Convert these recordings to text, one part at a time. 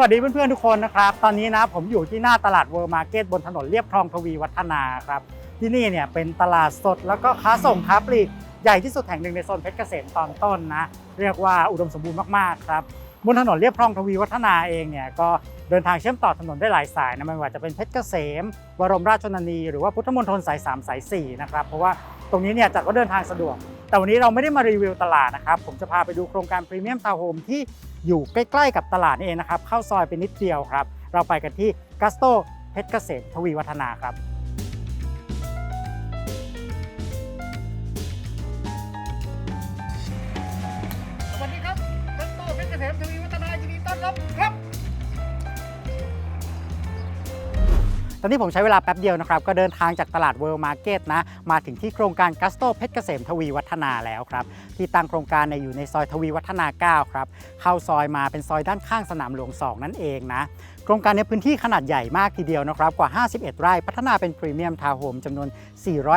วัสดีเพื่อนๆทุกคนนะครับ ตอนนี้นะผมอยู่ที่หน้าตลาดเวิร์มาร์เก็ตบนถนนเรียบคลองทวีวัฒนาครับ ที่นี่เนี่ยเป็นตลาดสดแล้วก็ค้าส่งค้าปลีกใหญ่ที่สุดแห่งหนึ่งในโซนเพชรเกษมตอนต้นนะ เรียกว่าอุดมสมบูรณ์มากๆครับบนถนนเรียบคลองทวีวัฒนาเองเนี่ยก็เดินทางเชื่อมต่อถนนได้หลายสายนะไม่ว่าจะเป็นเพชรเกษมบรมราชชนนี หรือว่าพุทธมณฑลสาย3สาย4นะครับเพราะว่าตรงนี้เนี่ยจัดว่าเดินทางสะดวก แต่วันนี้เราไม่ได้มารีวิวตลาดนะครับ ผมจะพาไปดูโครงการพรีเมียมทาวน์โฮมที่อยู่ใกล้ ๆ กับตลาดนี่เองนะครับ เข้าซอยไปนิดเดียวครับ เราไปกันที่กัสโตเพชรเกษมทวีวัฒนาครับสวัสดีครับกัสโตเพชรเกษมทวีวัฒนายินดีต้อนรับครับ ตอนนี้ผมใช้เวลาแป๊บเดียวนะครับ ก็เดินทางจากตลาดเวิลด์มาร์เก็ตนะ มาถึงที่โครงการกัสโตเพชรเกษมทวีวัฒนาแล้วครับ ที่ตั้งโครงการเนี่ยอยู่ในซอยทวีวัฒนา 9 ครับ เข้าซอยมาเป็นซอยด้านข้างสนามหลวง 2 นั่นเองนะ โครงการในพื้นที่ขนาดใหญ่มากทีเดียวนะครับ กว่า 51 ไร่ พัฒนาเป็นพรีเมียมทาวน์โฮมจำนวน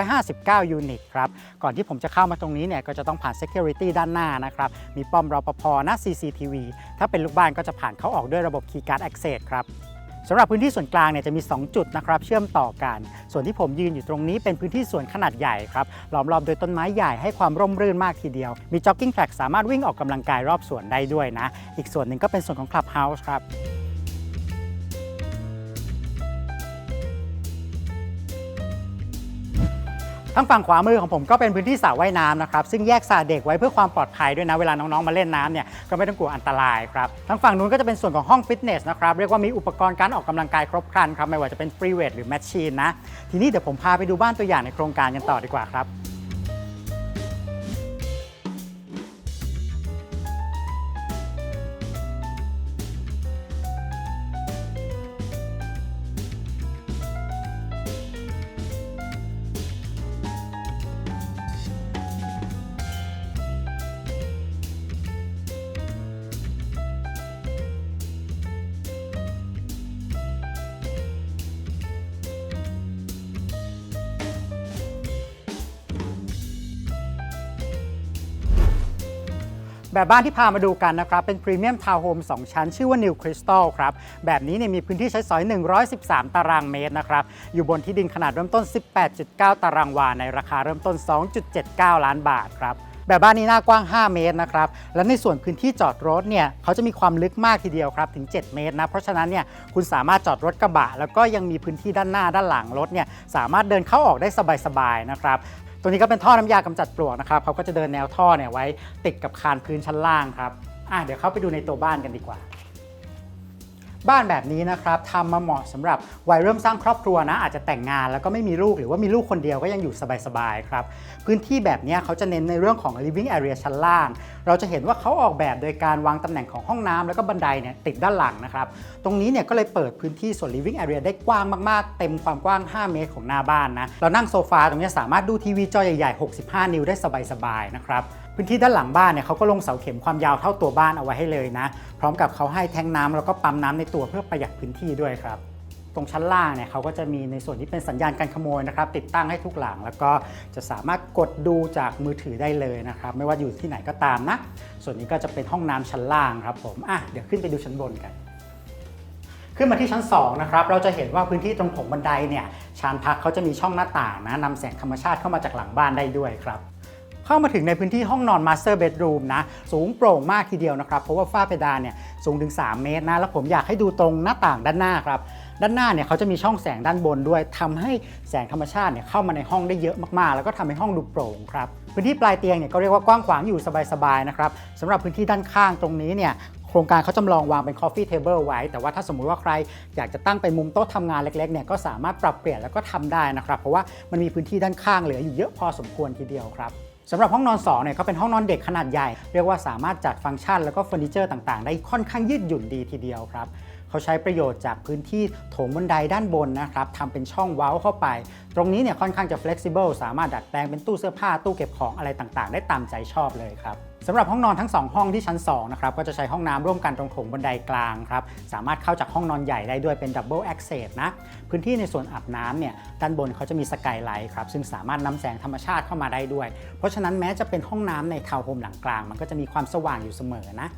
459 ยูนิตครับ ก่อนที่ผมจะเข้ามาตรงนี้เนี่ยก็จะต้องผ่าน Security ด้านหน้านะครับ มีป้อมรปภนะ CCTV ถ้าเป็นลูกบ้านก็จะผ่านเข้าออกด้วยระบบ Keycard Access ครับ สำหรับพื้นที่ส่วนกลางเนี่ยจะมี 2 จุดนะครับเชื่อมต่อกัน ส่วนที่ผมยืนอยู่ตรงนี้เป็นพื้นที่ส่วนขนาดใหญ่ครับล้อมรอบโดยต้นไม้ใหญ่ให้ความร่มรื่นมากทีเดียว มีจ็อกกิ้งแฟลกสามารถวิ่งออกกำลังกายรอบสวนได้ด้วยนะ อีกส่วนหนึ่งก็เป็นส่วนของคลับเฮาส์ครับ ทางฝั่งขวามือของผมก็เป็นพื้นที่สระว่ายน้ำนะครับซึ่งแยกสระเด็กไว้เพื่อความปลอดภัยด้วยนะเวลาน้องๆมาเล่นน้ำเนี่ยก็ไม่ต้องกลัวอันตรายครับทางฝั่งนู้นก็จะเป็นส่วนของห้องฟิตเนสนะครับเรียกว่ามีอุปกรณ์การออกกำลังกายครบครันครับไม่ว่าจะเป็นฟรีเวทหรือแมชชีนนะทีนี้เดี๋ยวผมพาไปดูบ้านตัวอย่างในโครงการกันต่อดีกว่าครับ แบบบ้านที่พามาดูกันนะครับ เป็นพรีเมียมทาวน์โฮม2ชั้น ชื่อว่า New Crystal ครับ แบบนี้เนี่ยมีพื้นที่ใช้สอย 113 ตารางเมตรนะครับ อยู่บนที่ดินขนาดเริ่มต้น 18.9 ตารางวา ในราคาเริ่มต้น 2.79 ล้านบาทครับแบบบ้านนี้หน้ากว้าง 5 เมตรนะครับ และในส่วนพื้นที่จอดรถเนี่ยเขาจะมีความลึกมากทีเดียวครับ ถึง 7 เมตรนะ เพราะฉะนั้นเนี่ยคุณสามารถจอดรถกระบะ แล้วก็ยังมีพื้นที่ด้านหน้าด้านหลังรถเนี่ยสามารถเดินเข้าออกได้สบายๆนะครับ ตัวนี้ก็เป็นท่อน้ำยากำจัดปลวกนะครับเขาก็จะเดินแนวท่อเนี่ยไว้ติดกับคานพื้นชั้นล่างครับอะเดี๋ยวเข้าไปดูในตัวบ้านกันดีกว่า บ้านแบบนี้นะครับทำมาเหมาะสำหรับวัยเริ่มสร้างครอบครัวนะ อาจจะแต่งงานแล้วก็ไม่มีลูกหรือว่ามีลูกคนเดียวก็ยังอยู่สบายๆครับ พื้นที่แบบนี้เขาจะเน้นในเรื่องของ living area ชั้นล่าง เราจะเห็นว่าเขาออกแบบโดยการวางตำแหน่งของห้องน้ำแล้วก็บันไดเนี่ยติดด้านหลังนะครับ ตรงนี้เนี่ยก็เลยเปิดพื้นที่ส่วน living area ได้กว้างมากๆ เต็มความกว้าง 5 เมตรของหน้าบ้านนะ เรานั่งโซฟาตรงนี้สามารถดูทีวีจอใหญ่ๆ 65 นิ้วได้สบายๆนะครับพื้นที่ด้านหลังบ้านเนี่ยเขาก็ลงเสาเข็มความยาวเท่าตัวบ้านเอาไว้ให้เลยนะ พร้อมกับเขาให้แทงน้ำแล้วก็ปั๊มน้ำในตัวเพื่อประหยัดพื้นที่ด้วยครับ ตรงชั้นล่างเนี่ยเขาก็จะมีในส่วนที่เป็นสัญญาณการขโมยนะครับ ติดตั้งให้ทุกหลัง แล้วก็จะสามารถกดดูจากมือถือได้เลยนะครับ ไม่ว่าอยู่ที่ไหนก็ตามนะ ส่วนนี้ก็จะเป็นห้องน้ำชั้นล่างครับผมอะเดี๋ยวขึ้นไปดูชั้นบนกันขึ้นมาที่ชั้น2นะครับเราจะเห็นว่าพื้นที่ตรงโถงบันไดเนี่ยชานพักเขาจะมีช่องหน้าต่างนะนำแสงธรรมชาติเข้ามาจากหลังบ้านได้ด้วยครับ เข้ามาถึงในพื้นที่ห้องนอน Master Bedroom นะ สูงโปร่งมากทีเดียวนะครับ เพราะว่าฝ้าเพดานเนี่ยสูงถึง 3 เมตรนะ แล้วผมอยากให้ดูตรงหน้าต่างด้านหน้าครับ ด้านหน้าเนี่ยเขาจะมีช่องแสงด้านบนด้วยทำให้แสงธรรมชาติเนี่ยเข้ามาในห้องได้เยอะมากๆ แล้วก็ทำให้ห้องดูโปร่งครับ พื้นที่ปลายเตียงเนี่ยก็เรียกว่ากว้างขวางอยู่สบายๆนะครับสำหรับพื้นที่ด้านข้างตรงนี้เนี่ยโครงการเขาจำลองวางเป็น coffee table ไว้ แต่ว่าถ้าสมมุติว่าใครอยากจะตั้งเป็นมุมโต๊ะทำงานเล็กๆเนี่ยก็สามารถปรับเปลี่ยนแล้วก็ทำได้นะครับ เพราะว่ามันมีพื้นที่ด้านข้างเหลืออยู่เยอะพอสมควรทีเดียวครับ สำหรับห้องนอน2เนี่ยเขาเป็นห้องนอนเด็กขนาดใหญ่ เรียกว่าสามารถจัดฟังก์ชันแล้วก็เฟอร์นิเจอร์ต่างๆ ได้ค่อนข้างยืดหยุ่นดีทีเดียวครับ เขาใช้ประโยชน์จากพื้นที่โถงบันไดด้านบนนะครับทำเป็นช่องเว้าเข้าไป ตรงนี้เนี่ยค่อนข้างจะ flexible สามารถดัดแปลงเป็นตู้เสื้อผ้าตู้เก็บของอะไรต่างๆ ได้ตามใจชอบเลยครับสำหรับห้องนอนทั้ง 2 ห้องที่ชั้น2นะครับก็จะใช้ห้องน้ำร่วมกันตรงโถงบันไดกลางครับสามารถเข้าจากห้องนอนใหญ่ได้ด้วยเป็น double access นะพื้นที่ในส่วนอาบน้ำเนี่ยด้านบนเขาจะมีสกายไลท์ครับซึ่งสามารถนำแสงธรรมชาติเข้ามาได้ด้วย เพราะฉะนั้นแม้จะเป็นห้องน้ำในทาวน์โฮมหลังกลาง มันก็จะมีความสว่างอยู่เสมอนะ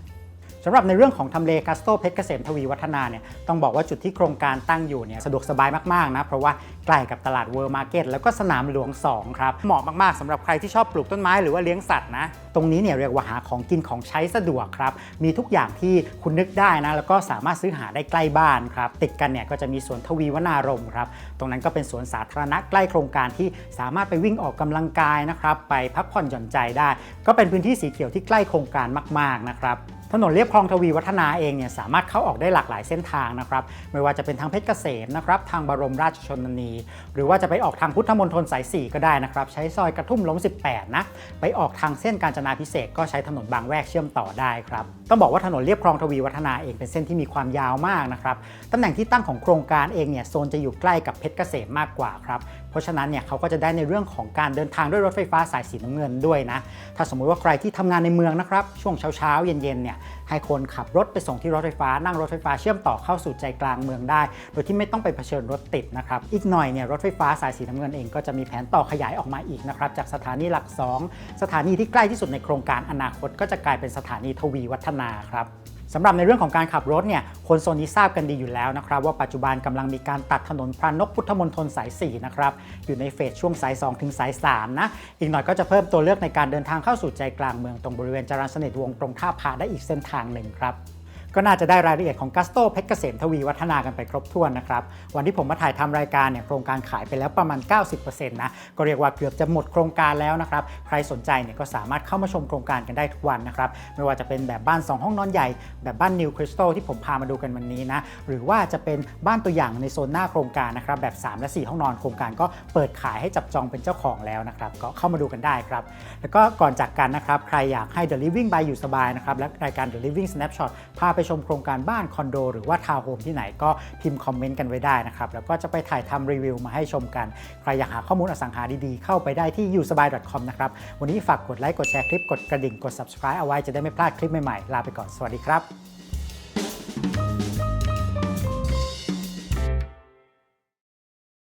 สำหรับในเรื่องของทำเลกัสโตเพชรเกษมทวีวัฒนาเนี่ยต้องบอกว่าจุดที่โครงการตั้งอยู่เนี่ยสะดวกสบายมากๆนะเพราะว่าใกล้กับตลาดเวิร์มาร์เก็ตแล้วก็สนามหลวง 2 ครับ เหมาะมากๆสำหรับใครที่ชอบปลูกต้นไม้หรือว่าเลี้ยงสัตว์นะ ตรงนี้เนี่ยเรียกว่าหาของกินของใช้สะดวกครับ มีทุกอย่างที่คุณนึกได้นะ แล้วก็สามารถซื้อหาได้ใกล้บ้านครับ ติดกันเนี่ยก็จะมีสวนทวีวนารมครับ ตรงนั้นก็เป็นสวนสาธารณะใกล้โครงการที่สามารถไปวิ่งออกกำลังกายนะครับไปพักผ่อนหย่อนใจได้ ก็เป็นพื้นที่สีเขียวที่ใกล้โครงการมากๆนะครับ ถนนเรียบคลองทวีวัฒนาเองเนี่ยสามารถเข้าออกได้หลากหลายเส้นทางนะครับไม่ว่าจะเป็นทางเพชรเกษมนะครับทางบรมราชชนนี หรือว่าจะไปออกทางพุทธมณฑลสาย 4 ก็ได้นะครับใช้ซอยกระทุ่มล้ม 18 นะไปออกทางเส้นกาญจนาพิเศษกก็ใช้ถนนบางแวกเชื่อมต่อได้ครับต้องบอกว่าถนนเรียบคลองทวีวัฒนาเองเป็นเส้นที่มีความยาวมากนะครับตำแหน่งที่ตั้งของโครงการเองเนี่ยโซนจะอยู่ใกล้กับเพชรเกษมมากกว่าครับ เพราะฉะนั้นเนี่ยเขาก็จะได้ในเรื่องของการเดินทางด้วยรถไฟฟ้าสายสีน้ำเงินด้วยนะ ถ้าสมมุติว่าใครที่ทำงานในเมืองนะครับช่วงเช้าๆเย็นๆเนี่ยให้คนขับรถไปส่งที่รถไฟฟ้านั่งรถไฟฟ้าเชื่อมต่อเข้าสู่ใจกลางเมืองได้ โดยที่ไม่ต้องไปเผชิญรถติดนะครับอีกหน่อยเนี่ยรถไฟฟ้าสายสีน้ำเงินเองก็จะมีแผนต่อขยายออกมาอีกนะครับจากสถานีหลัก 2 สถานีที่ใกล้ที่สุดในโครงการอนาคต ก็จะกลายเป็นสถานีทวีวัฒนาครับ สำหรับในเรื่องของการขับรถเนี่ย คนโซนนี้ทราบกันดีอยู่แล้วนะครับ ว่าปัจจุบันกำลังมีการตัดถนนพระนกพุทธมนตรสาย 4 นะครับ อยู่ในเฟสช่วงสาย 2 ถึงสาย 3 นะ อีกหน่อยก็จะเพิ่มตัวเลือกในการเดินทางเข้าสู่ใจกลางเมืองตรงบริเวณจรัญสนิทวงตรงท่าพาได้อีกเส้นทางหนึ่งครับ ก็น่าจะได้รายละเอียดของกัสโตเพชรเกษมทวีวัฒนากันไปครบถ้วนนะครับ วันที่ผมมาถ่ายทำรายการเนี่ยโครงการขายไปแล้วประมาณ 90%นะ ก็เรียกว่าเกือบจะหมดโครงการแล้วนะครับ ใครสนใจเนี่ยก็สามารถเข้ามาชมโครงการกันได้ทุกวันนะครับ ไม่ว่าจะเป็นแบบบ้าน 2 ห้องนอนใหญ่ แบบบ้านนิวคริสตัลที่ผมพามาดูกันวันนี้นะ หรือว่าจะเป็นบ้านตัวอย่างในโซนหน้าโครงการนะครับแบบ 3 และ 4 ห้องนอนโครงการก็เปิดขายให้จับจองเป็นเจ้าของแล้วนะครับ ก็เข้ามาดูกันได้ครับ แล้วก็ก่อนจากกันนะครับ ใครอยากให้ The Living by อยู่สบายนะครับ และรายการ The Living Snapshot พาไปชมโครงการบ้านคอนโด หรือว่าทาวน์โฮมที่ไหนก็พิมพ์คอมเมนต์กันไว้ได้นะครับ แล้วก็จะไปถ่ายทำรีวิวมาให้ชมกัน ใครอยากหาข้อมูลอสังหาดีๆ เข้าไปได้ที่ u s b y c o m นะครับ วันนี้ฝากกดไลค์ กดแชร์คลิป กดกระดิ่ง กด subscribe เอาไว้จะได้ไม่พลาดคลิปใหม่ๆ ลาไปก่อน สวัสดีครับ